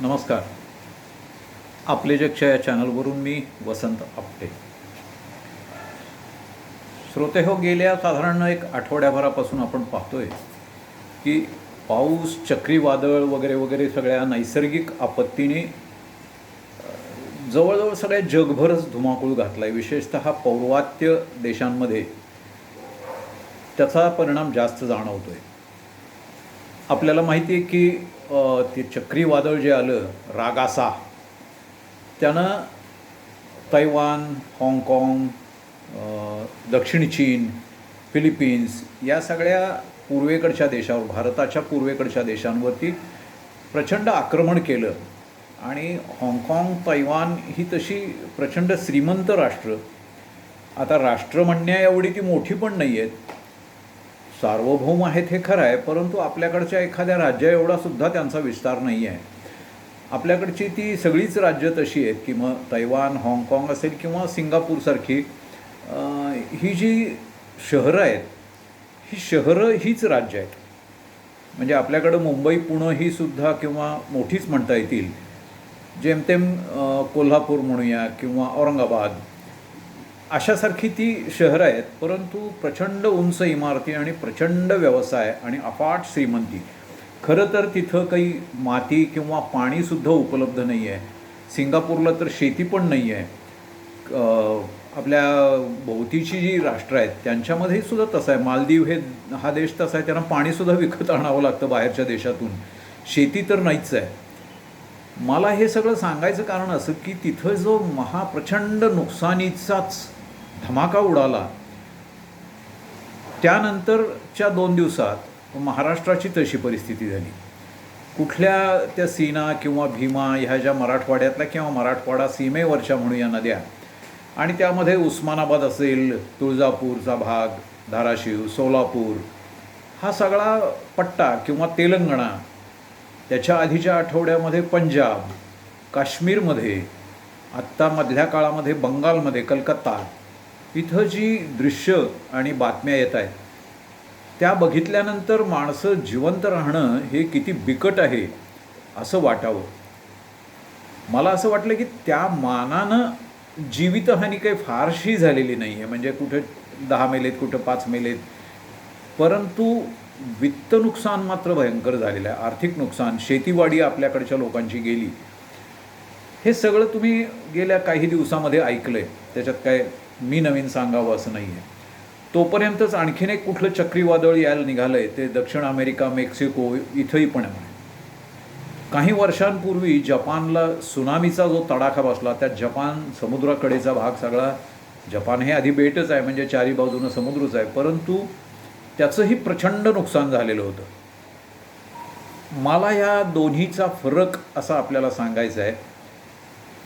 नमस्कार. आपले जगच्या या चॅनलवरून मी वसंत आपटे. श्रोते हो गेल्या साधारण एक आठवड्याभरापासून आपण पाहतोय की पाऊस चक्रीवादळ वगैरे वगैरे सगळ्या नैसर्गिक आपत्तीने जवळजवळ सगळ्या जगभरच धुमाकूळ घातला आहे विशेषतः पौर्वात्य देशांमध्ये त्याचा परिणाम जास्त जाणवतो आहे आपल्याला माहिती आहे की ते चक्रीवादळ जे आलं रागासा त्यानं तैवान हाँगकाँग दक्षिण चीन फिलिपिन्स या सगळ्या पूर्वेकडच्या देशावर भारताच्या पूर्वेकडच्या देशांवरती प्रचंड आक्रमण केलं. आणि हाँगकाँग तैवान ही तशी प्रचंड श्रीमंत राष्ट्र. आता राष्ट्र म्हणण्या एवढी ती मोठी पण नाही आहेत सार्वभौम आहेत हे खरं आहे परंतु आपल्याकडच्या एखाद्या राज्या एवढा सुद्धा त्यांचा विस्तार नाही आहे. आपल्याकडची ती सगळीच राज्य तशी आहेत की मग तैवान हाँगकाँग असेल किंवा सिंगापूरसारखी ही जी शहरं आहेत ही शहरं हीच राज्य आहेत. म्हणजे आपल्याकडं मुंबई पुणं ही सुद्धा किंवा मोठीच म्हणता येतील. जेमतेम कोल्हापूर म्हणूया किंवा औरंगाबाद अशासारखी ती शहरं आहेत परंतु प्रचंड उंच इमारती आणि प्रचंड व्यवसाय आणि अफाट श्रीमंती. खरं तर तिथं काही माती किंवा पाणीसुद्धा उपलब्ध नाही आहे सिंगापूरला तर शेती पण नाही आहे आपल्या भोवतीची जी राष्ट्र आहेत त्यांच्यामध्येही सुद्धा तसं आहे. मालदीव हे हा देश तसा आहे त्यांना पाणीसुद्धा विकत आणावं लागतं बाहेरच्या देशातून. शेती तर नाहीच आहे. मला हे सगळं सांगायचं कारण असं की तिथं जो महाप्रचंड नुकसानीचाच धमाका उडाला. त्यानंतरच्या दोन दिवसात महाराष्ट्राची तशी परिस्थिती झाली. कुठल्या त्या सीना किंवा भीमा ह्या ज्या मराठवाड्यातल्या किंवा मराठवाडा सीमेवरच्या म्हणूया नद्या आणि त्यामध्ये उस्मानाबाद असेल तुळजापूरचा भाग धाराशिव सोलापूर हा सगळा पट्टा किंवा तेलंगणा त्याच्या आधीच्या आठवड्यामध्ये पंजाब काश्मीरमध्ये आत्ता मधल्या काळामध्ये बंगालमध्ये कलकत्ता इथं जी दृश्य आणि बातम्या येत आहेत त्या बघितल्यानंतर माणसं जिवंत राहणं हे किती बिकट आहे असं वाटावं. मला असं वाटलं की त्या मानानं जीवितहानी काही फारशी झालेली नाही आहे म्हणजे कुठं दहा मेलेत कुठं पाच मेलेत. परंतु वित्त नुकसान मात्र भयंकर झालेलं आहे आर्थिक नुकसान शेतीवाडी आपल्याकडच्या लोकांची गेली. हे सगळं तुम्ही गेल्या काही दिवसामध्ये ऐकलं आहे त्याच्यात काय मी नवीन सांगावं असं नाही आहे तोपर्यंतच आणखीन एक कुठलं चक्रीवादळ यायला निघालं आहे ते दक्षिण अमेरिका मेक्सिको इथंही पण आहे काही वर्षांपूर्वी जपानला सुनामीचा जो तडाखा बसला त्या जपान समुद्राकडेचा भाग सगळा जपान हे आधी बेटच आहे म्हणजे चारी बाजूनं समुद्रच आहे परंतु त्याचंही प्रचंड नुकसान झालेलं होतं. मला या दोन्हीचा फरक असा आपल्याला सांगायचा आहे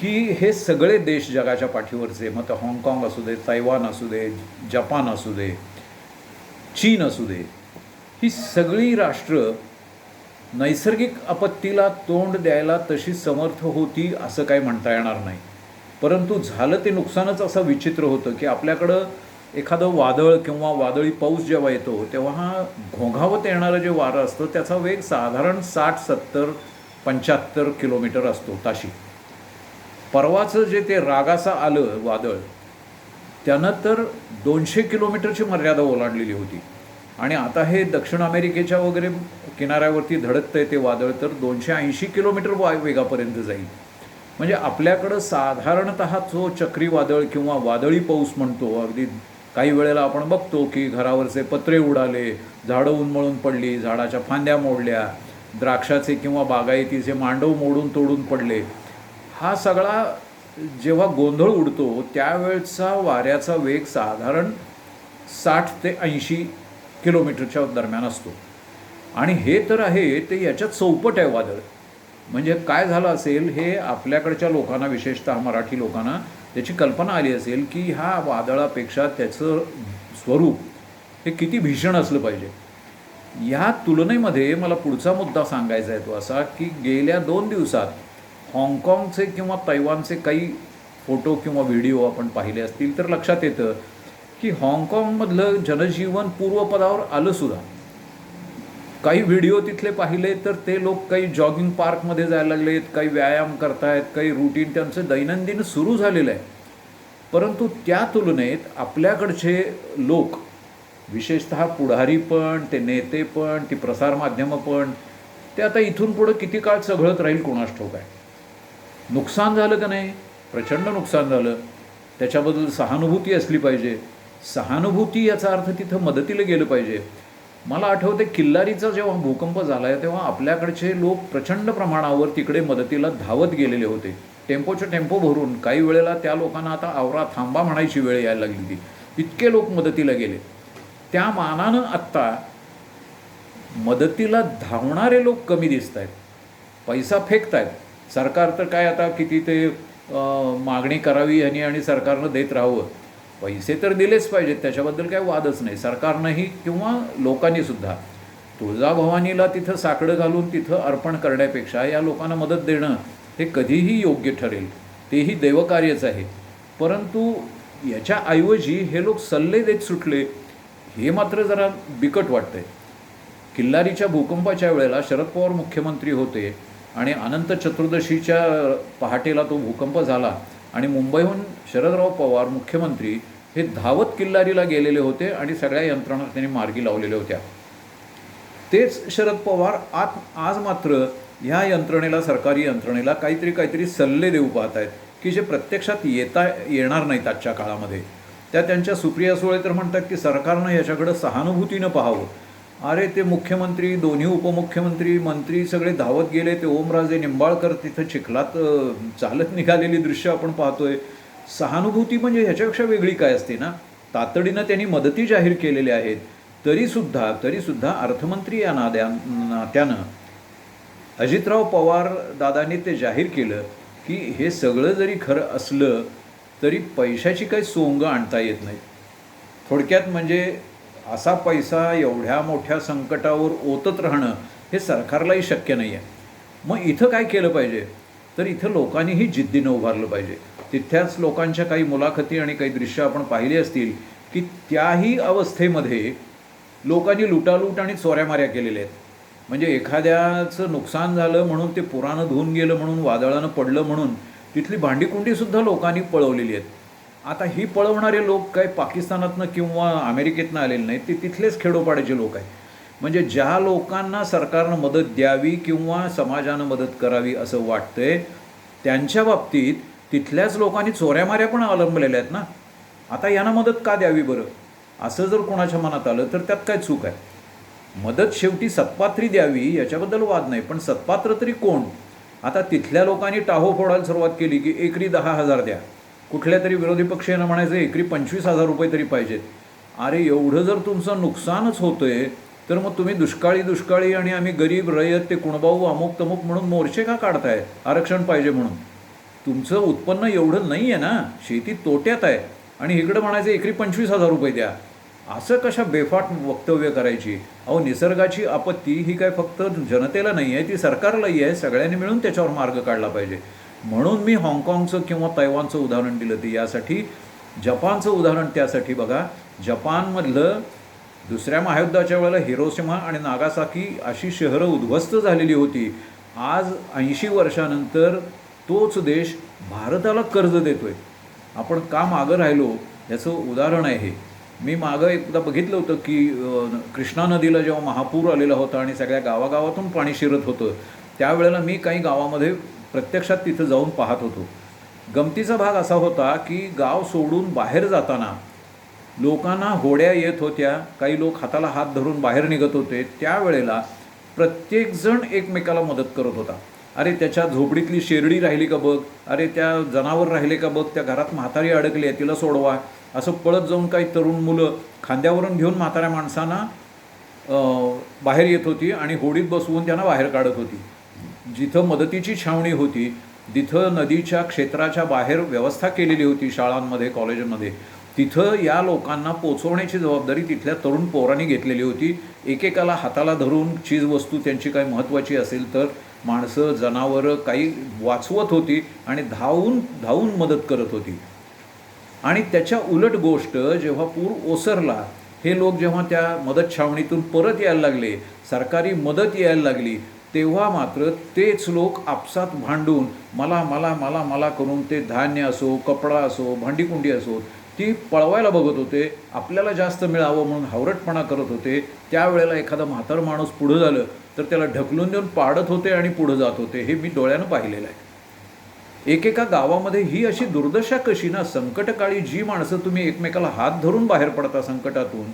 की हे सगळे देश जगाच्या पाठीवरचे मग ते हाँगकाँग असू दे तैवान असू दे जपान असू दे चीन असू दे ही सगळी राष्ट्र नैसर्गिक आपत्तीला तोंड द्यायला तशी समर्थ होती असं काही म्हणता येणार नाही. परंतु झालं ते नुकसानच असं विचित्र होतं की आपल्याकडं एखादं वादळ किंवा वादळी पाऊस जेव्हा येतो तेव्हा हा घोंघावत येणारं जे वारं असतं त्याचा वेग साधारण साठ सत्तर पंच्याहत्तर किलोमीटर असतो ताशी. परवाचं जे ते रागासा आलं वादळ त्यानं तर दोनशे किलोमीटरची मर्यादा ओलांडलेली होती. आणि आता हे दक्षिण अमेरिकेच्या वगैरे किनाऱ्यावरती धडकतं आहे ते वादळ तर दोनशे ऐंशी किलोमीटर वाय वेगापर्यंत जाईल. म्हणजे आपल्याकडं साधारणत जो चक्रीवादळ किंवा वादळी पाऊस म्हणतो. अगदी काही वेळेला आपण बघतो की घरावरचे पत्रे उडाले झाडं उन्मळून पडली झाडाच्या फांद्या मोडल्या द्राक्षाचे किंवा बागायतीचे मांडव मोडून तोडून पडले. हा सगळा जेव्हा गोंधळ उडतो त्यावेळचा वाऱ्याचा वेग साधारण साठ ते ऐंशी किलोमीटरच्या दरम्यान असतो. आणि हे तर आहे ते याच्यात चौपट आहे वादळ. म्हणजे काय झालं असेल हे आपल्याकडच्या लोकांना विशेषतः मराठी लोकांना त्याची कल्पना आली असेल की ह्या वादळापेक्षा त्याचं स्वरूप हे किती भीषण असलं पाहिजे. ह्या तुलनेमध्ये मला पुढचा मुद्दा सांगायचा आहे तो असा की गेल्या दोन दिवसात हाँगकाँगचे किंवा तैवानचे काही फोटो किंवा व्हिडिओ आपण पाहिले असतील तर लक्षात येतं की हाँगकाँगमधलं जनजीवन पूर्वपदावर आलं सुद्धा. काही व्हिडिओ तिथले पाहिले तर ते लोक काही जॉगिंग पार्कमध्ये जायला लागलेत काही व्यायाम करतायत काही रुटीन त्यांचं दैनंदिन सुरू झालेलं आहे. परंतु त्या तुलनेत आपल्याकडचे लोक विशेषतः पुढारी पण ते नेते पण ती प्रसारमाध्यमं पण ते आता इथून पुढं किती काळ चघळत राहील कोणास ठाऊक आहे? नुकसान झालं का नाही? प्रचंड नुकसान झालं. त्याच्याबद्दल सहानुभूती असली पाहिजे. सहानुभूती याचा अर्थ तिथं मदतीला गेलं पाहिजे. मला आठवते किल्लारीचा जेव्हा भूकंप झाला आहे तेव्हा आपल्याकडचे लोक प्रचंड प्रमाणावर तिकडे मदतीला धावत गेलेले होते. टेम्पोचे टेम्पो भरून काही वेळेला त्या लोकांना आता आवरा थांबा म्हणायची वेळ यायला लागली होती. इतके लोक मदतीला गेले. त्या मानानं आत्ता मदतीला धावणारे लोक कमी दिसत आहेत पैसा फेकत आहेत सरकार तर काय आता किती ते मागणी करावी यांनी आणि सरकारनं देत राहावं. पैसे तर दिलेच पाहिजेत त्याच्याबद्दल काही वादच नाही. सरकारनंही किंवा लोकांनीसुद्धा तुळजाभवानीला तिथं साकडं घालून तिथं अर्पण करण्यापेक्षा या लोकांना मदत देणं हे कधीही योग्य ठरेल. तेही देवकार्यच आहे. परंतु याच्याऐवजी हे लोक सल्ले देत सुटले हे मात्र जरा बिकट वाटतंय. किल्लारीच्या भूकंपाच्या वेळेला शरद पवार मुख्यमंत्री होते. आणि अनंत चतुर्दशीच्या पहाटेला तो भूकंप झाला आणि मुंबईहून शरदराव पवार मुख्यमंत्री हे धावत किल्लारीला गेलेले होते आणि सगळ्या यंत्रणा त्यांनी मार्गी लावलेल्या होत्या. तेच शरद पवार आज आज मात्र ह्या यंत्रणेला सरकारी यंत्रणेला काहीतरी काहीतरी सल्ले देऊ पाहत आहेत की जे प्रत्यक्षात येता येणार नाहीत आजच्या काळामध्ये. त्या त्यांच्या सुप्रिया सुळे तर म्हणतात की सरकारनं याच्याकडं सहानुभूतीनं पाहावं. अरे ते मुख्यमंत्री दोन्ही उपमुख्यमंत्री मंत्री सगळे धावत गेले. ते ओमराजे निंबाळकर तिथं चिखलात चालत निघालेली दृश्य आपण पाहतोय. सहानुभूती म्हणजे ह्याच्यापेक्षा वेगळी काय असते ना? तातडीनं त्यांनी मदती जाहीर केलेल्या आहेत. तरीसुद्धा तरीसुद्धा अर्थमंत्री या नाद्या नात्यानं अजितराव पवार दादांनी ते जाहीर केलं की हे सगळं जरी खरं असलं तरी पैशाची काही सोंग आणता येत नाही. थोडक्यात म्हणजे असा पैसा एवढ्या मोठ्या संकटावर ओतत राहणं हे सरकारलाही शक्य नाही आहे मग इथं काय केलं पाहिजे? तर इथं लोकांनीही जिद्दीनं उभारलं पाहिजे. तिथ्याच लोकांच्या काही मुलाखती आणि काही दृश्य आपण पाहिली असतील की त्याही अवस्थेमध्ये लोकांनी लुटालूट आणि चोऱ्यामाऱ्या केलेल्या आहेत. म्हणजे एखाद्याचं नुकसान झालं म्हणून ते पुरानं धुवून गेलं म्हणून वादळानं पडलं म्हणून तिथली भांडीकुंडीसुद्धा लोकांनी पळवलेली आहेत. आता ही पळवणारे लोक काय पाकिस्तानातनं किंवा अमेरिकेतनं आलेले नाहीत ते तिथलेच खेडोपाड्याचे लोक आहेत. म्हणजे ज्या लोकांना सरकारनं मदत द्यावी किंवा समाजानं मदत करावी असं वाटतंय त्यांच्या बाबतीत तिथल्याच लोकांनी चोऱ्यामाऱ्या पण अवलंबलेल्या आहेत ना. आता यांना मदत का द्यावी बरं? असं जर कोणाच्या मनात आलं तर त्यात काय चूक आहे? मदत शेवटी सत्पात्री द्यावी याच्याबद्दल वाद नाही पण सत्पात्र तरी कोण? आता तिथल्या लोकांनी टाहो फोडायला सुरुवात केली की एकरी दहा हजार द्या. कुठल्या तरी विरोधी पक्षानं म्हणायचं एकरी पंचवीस हजार रुपये तरी पाहिजेत. अरे एवढं जर तुमचं नुकसानच होतंय तर मग तुम्ही दुष्काळी दुष्काळी आणि आम्ही गरीब रयत ते कुणबाऊ अमुक तमुक म्हणून मोर्चे का काढताय? आरक्षण पाहिजे म्हणून. तुमचं उत्पन्न एवढं नाही आहे ना? शेती तोट्यात आहे. आणि इकडं म्हणायचं एकरी पंचवीस हजार रुपये द्या. असं कशा बेफाट वक्तव्य करायची? अहो निसर्गाची आपत्ती ही काय फक्त जनतेला नाही आहे ती सरकारलाही आहे. सगळ्यांनी मिळून त्याच्यावर मार्ग काढला पाहिजे. म्हणून मी हाँगकाँगचं किंवा तैवानचं उदाहरण दिलं ते यासाठी. जपानचं उदाहरण त्यासाठी बघा. जपानमधलं दुसऱ्या महायुद्धाच्या वेळेला हिरोशिमा आणि नागासाकी अशी शहरं उद्ध्वस्त झालेली होती. आज ऐंशी वर्षानंतर तोच देश भारताला कर्ज देतोय. आपण का मागं राहिलो? याचं उदाहरण आहे हे. मी मागं एकदा बघितलं होतं की कृष्णा नदीला जेव्हा महापूर आलेला होता आणि सगळ्या गावागावातून पाणी शिरत होतं त्यावेळेला मी काही गावामध्ये प्रत्यक्षात तिथं जाऊन पाहत होतो. गमतीचा भाग असा होता की गाव सोडून बाहेर जाताना लोकांना होड्या येत होत्या काही लोक हाताला हात धरून बाहेर निघत होते. त्यावेळेला प्रत्येकजण एकमेकाला मदत करत होता. अरे त्याच्या झोपडीतली शेरडी राहिली का बघ? अरे त्या जनावर राहिले का बघ? त्या घरात म्हातारी अडकली आहे तिला सोडवा. असं पळत जाऊन काही तरुण मुलं खांद्यावरून घेऊन म्हाताऱ्या माणसांना बाहेर येत होती आणि होडीत बसवून त्यांना बाहेर काढत होती. जिथं मदतीची छावणी होती तिथं नदीच्या क्षेत्राच्या बाहेर व्यवस्था केलेली होती शाळांमध्ये कॉलेजमध्ये. तिथं या लोकांना पोचवण्याची जबाबदारी तिथल्या तरुण पोरांनी घेतलेली होती. एकेकाला हाताला धरून चीजवस्तू त्यांची काही महत्त्वाची असेल तर माणसं जनावरं काही वाचवत होती आणि धावून धावून मदत करत होती. आणि त्याच्या उलट गोष्ट जेव्हा पूर ओसरला हे लोक जेव्हा त्या मदत छावणीतून परत यायला लागले सरकारी मदत यायला लागली तेव्हा मात्र तेच लोक आपसात भांडून मला मला मला मला करून ते धान्य असो कपडा असो भांडीकुंडी असो ती पळवायला बघत होते आपल्याला जास्त मिळावं म्हणून हावरटपणा करत होते त्यावेळेला एखादा म्हातार माणूस पुढं झालं तर त्याला ढकलून देऊन पाडत होते आणि पुढं जात होते हे मी डोळ्यानं पाहिलेलं आहे. एकेका गावामध्ये ही अशी दुर्दशा कशी ना संकटकाळी जी माणसं तुम्ही एकमेकाला हात धरून बाहेर पडता संकटातून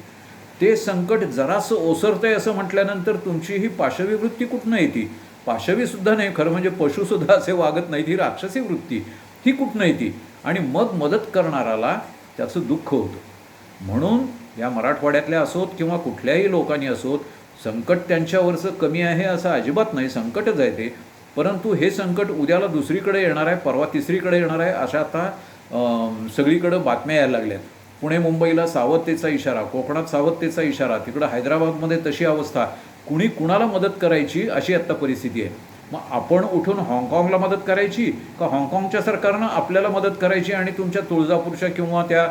ते संकट जरासं ओसरतंय असं म्हटल्यानंतर तुमची ही पाशवी वृत्ती कुठनं येते? पाशवी सुद्धा नाही खरं म्हणजे पशुसुद्धा असे वागत नाहीत ही राक्षसी वृत्ती ही कुठनं येते? आणि मग मदत करणाराला त्याचं दुःख होतं. म्हणून या मराठवाड्यातल्या असोत किंवा कुठल्याही लोकांनी असोत संकट त्यांच्यावरचं कमी आहे असं अजिबात नाही संकटच आहे ते. परंतु हे संकट उद्याला दुसरीकडे येणार आहे परवा तिसरीकडे येणार आहे अशा आता सगळीकडं बातम्या यायला लागल्यात. पुणे मुंबईला सावधतेचा इशारा कोकणात सावधतेचा इशारा तिकडं हैदराबादमध्ये तशी अवस्था. कुणी कुणाला मदत करायची अशी आत्ता परिस्थिती आहे. मग आपण उठून हाँगकाँगला मदत करायची का हाँगकाँगच्या सरकारनं आपल्याला मदत करायची आणि तुमच्या तुळजापूरच्या किंवा त्या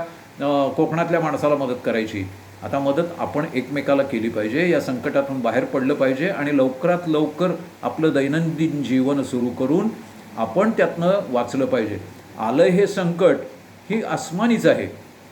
कोकणातल्या माणसाला मदत करायची? आता मदत आपण एकमेकाला केली पाहिजे या संकटातून बाहेर पडलं पाहिजे आणि लवकरात लवकर आपलं दैनंदिन जीवन सुरू करून आपण त्यातनं वाचलं पाहिजे. आलं हे संकट ही आसमानीच आहे.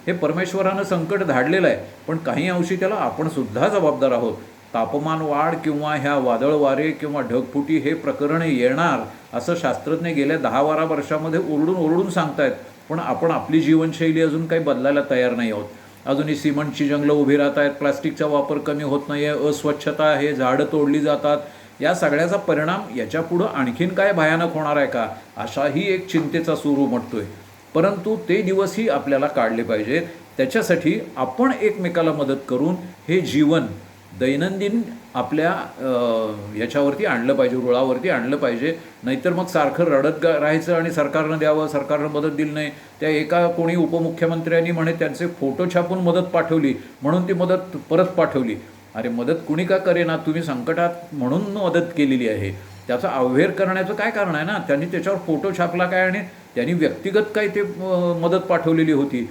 हे परमेश्वरानं संकट धाडलेलं आहे. पण काही अंशी त्याला आपण सुद्धा जबाबदार आहोत. तापमान वाढ किंवा ह्या वादळ वारे किंवा ढगफुटी हे प्रकरण येणार असं शास्त्रज्ञ गेल्या दहा बारा वर्षामध्ये ओरडून ओरडून सांगतायत. पण आपण आपली जीवनशैली अजून काही बदलायला तयार नाही आहोत. अजूनही सिमेंटची जंगलं उभी राहत आहेत प्लास्टिकचा वापर कमी होत नाही आहे अस्वच्छता आहे झाडं तोडली जातात. या सगळ्याचा परिणाम याच्यापुढं आणखीन काय भयानक होणार आहे का? अशाही एक चिंतेचा सूर उमटतोय. परंतु ते दिवसही आपल्याला काढले पाहिजेत. त्याच्यासाठी आपण एकमेकाला मदत करून हे जीवन दैनंदिन आपल्या याच्यावरती आणलं पाहिजे रुळावरती आणलं पाहिजे. नाहीतर मग सारखं रडत गा राहायचं आणि सरकारनं द्यावं सरकारनं मदत दिली नाही. त्या एका कोणी उपमुख्यमंत्र्यांनी म्हणे त्यांचे फोटो छापून मदत पाठवली. म्हणून ती मदत परत पाठवली. अरे मदत कुणी का करेना? तुम्ही संकटात म्हणून मदत केलेली आहे. त्याचा अवहेर करण्याचं काय कारण आहे ना? त्यांनी त्याच्यावर फोटो छापला काय आणि त्यांनी व्यक्तिगत काय ते मदत पाठवलेली होती.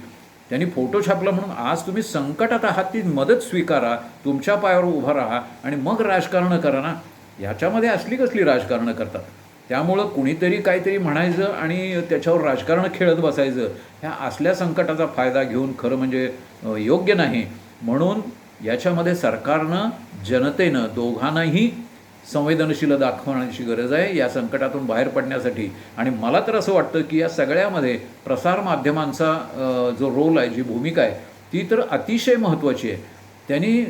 त्यांनी फोटो छापला म्हणून आज तुम्ही संकटात आहात ती मदत स्वीकारा तुमच्या पायावर उभा राहा आणि मग राजकारण करा ना. ह्याच्यामध्ये असली कसली राजकारणं करतात? त्यामुळं कुणीतरी काहीतरी म्हणायचं आणि त्याच्यावर राजकारण खेळत बसायचं ह्या असल्या संकटाचा फायदा घेऊन खरं म्हणजे योग्य नाही. म्हणून याच्यामध्ये सरकारनं जनतेनं दोघांनाही संवेदनशील दाखवण्याची गरज आहे. या संकटातून बाहेर पडण्यासाठी. आणि मला तर असं वाटतं की या सगळ्यामध्ये प्रसार माध्यमांचा जो रोल आहे जी भूमिका आहे ती तर अतिशय महत्त्वाची आहे. त्यांनी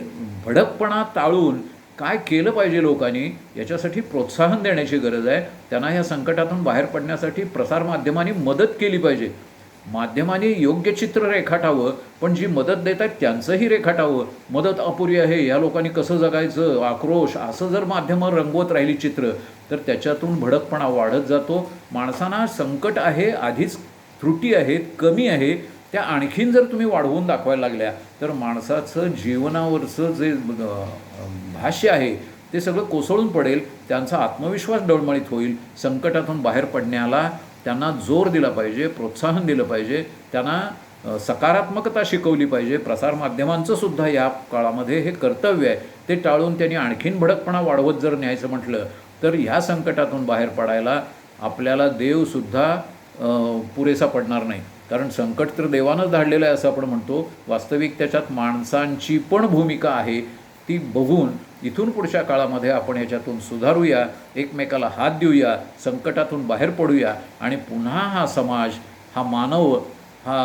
भडकपणा टाळून काय केलं पाहिजे लोकांनी याच्यासाठी प्रोत्साहन देण्याची गरज आहे. त्यांना या संकटातून बाहेर पडण्यासाठी प्रसारमाध्यमांनी मदत केली पाहिजे. माध्यमाने योग्य चित्र रेखाटावं पण जी मदत देत आहेत त्यांचंही रेखाटावं मदत अपुरी आहे या लोकांनी कसं जगायचं? आक्रोश असं जर माध्यमं रंगवत राहिली चित्र तर त्याच्यातून भडकपणा वाढत जातो. माणसांना संकट आहे आधीच त्रुटी आहेत कमी आहे त्या आणखीन जर तुम्ही वाढवून दाखवायला लागल्या तर माणसाचं जीवनावरचं जे भाष्य आहे ते सगळं कोसळून पडेल. त्यांचा आत्मविश्वास डळमळीत होईल. संकटातून बाहेर पडण्याला त्यांना जोर दिला पाहिजे प्रोत्साहन दिलं पाहिजे त्यांना सकारात्मकता शिकवली पाहिजे. प्रसारमाध्यमांचं सुद्धा या काळामध्ये हे कर्तव्य आहे. ते टाळून त्यांनी आणखीन भडकपणा वाढवत जर न्यायचं म्हटलं तर ह्या संकटातून बाहेर पडायला आपल्याला देवसुद्धा पुरेसा पडणार नाही. कारण संकट तर देवानंच धाडलेलं आहे असं आपण म्हणतो. वास्तविक त्याच्यात माणसांची पण भूमिका आहे. ती बघून इथून पुढच्या काळामध्ये आपण याच्यातून सुधारूया एकमेकाला हात देऊया संकटातून बाहेर पडूया आणि पुन्हा हा समाज हा मानव हा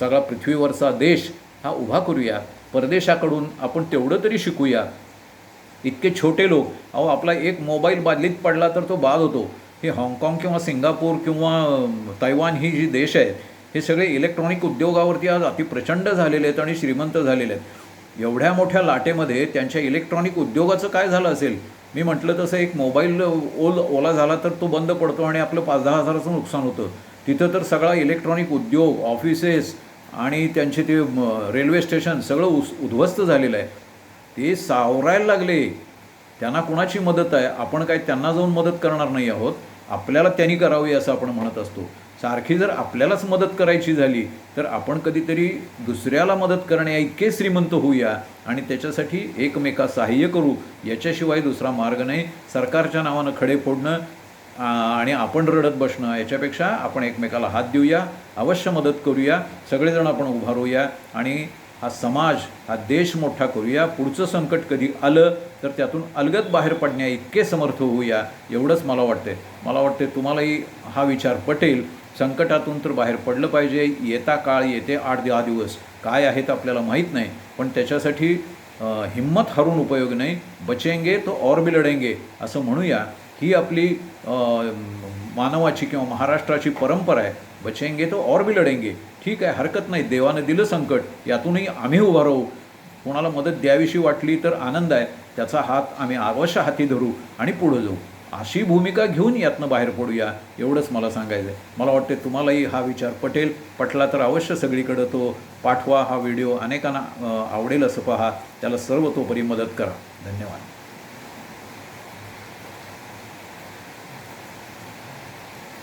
सगळा पृथ्वीवरचा देश हा उभा करूया. परदेशाकडून आपण तेवढं तरी शिकूया. इतके छोटे लोक अहो आपला एक मोबाईल बादलीत पडला तर तो बाद होतो. हे हाँगकाँग किंवा सिंगापूर किंवा तैवान ही जी देश आहेत हे सगळे इलेक्ट्रॉनिक उद्योगावरती आज अतिप्रचंड झालेले आहेत आणि श्रीमंत झालेले आहेत. एवढ्या मोठ्या लाटेमध्ये त्यांच्या इलेक्ट्रॉनिक उद्योगाचं काय झालं असेल? मी म्हटलं तसं एक मोबाईल ओल ओला झाला तर तो बंद पडतो आणि आपलं पाच दहा हजाराचं नुकसान होतं. तिथं तर सगळा इलेक्ट्रॉनिक उद्योग ऑफिसेस आणि त्यांचे ते रेल्वे स्टेशन सगळं उस उद्ध्वस्त झालेलं आहे. ते सावरायला लागले. त्यांना कुणाची मदत आहे? आपण काय त्यांना जाऊन मदत करणार नाही आहोत? आपल्याला त्यांनी करावी असं आपण म्हणत असतो. सारखी जर आपल्यालाच मदत करायची झाली तर आपण कधीतरी दुसऱ्याला मदत करण्या इतके श्रीमंत होऊया आणि त्याच्यासाठी एकमेका सहाय्य करू. याच्याशिवाय दुसरा मार्ग नाही. सरकारच्या नावानं खडे फोडणं आणि आपण रडत बसणं याच्यापेक्षा आपण एकमेकाला हात देऊया अवश्य मदत करूया सगळेजण आपण उभारूया आणि हा समाज हा देश मोठा करूया. पुढचं संकट कधी आलं तर त्यातून अलगत बाहेर पडण्या इतके समर्थ होऊया एवढंच मला वाटते मला वाटते तुम्हालाही हा विचार पटेल. संकटातून तर बाहेर पडलं पाहिजे. येता काळ येते आठ दहा दिवस. काय आहेत आपल्याला माहीत नाही. पण त्याच्यासाठी हिंमत हरून उपयोग नाही. बचेंगे तो और भी लढेंगे असं म्हणूया. ही आपली मानवाची किंवा महाराष्ट्राची परंपरा आहे. बचेंगे तो और भी लढेंगे. ठीक आहे हरकत नाही. देवानं दिलं संकट यातूनही आम्ही उभा राहू. कोणाला मदत द्यावीशी वाटली तर आनंद आहे. त्याचा हात आम्ही अवश्य हाती धरू आणि पुढं जाऊ. अशी भूमिका घेऊन यातनं बाहेर पडूया एवढंच मला सांगायचं आहे मला वाटते तुम्हालाही हा विचार पटेल. पटला तर अवश्य सगळीकडं तो पाठवा हा व्हिडिओ. अनेकांना आवडेल असं पहा. त्याला सर्वतोपरी मदत करा. धन्यवाद.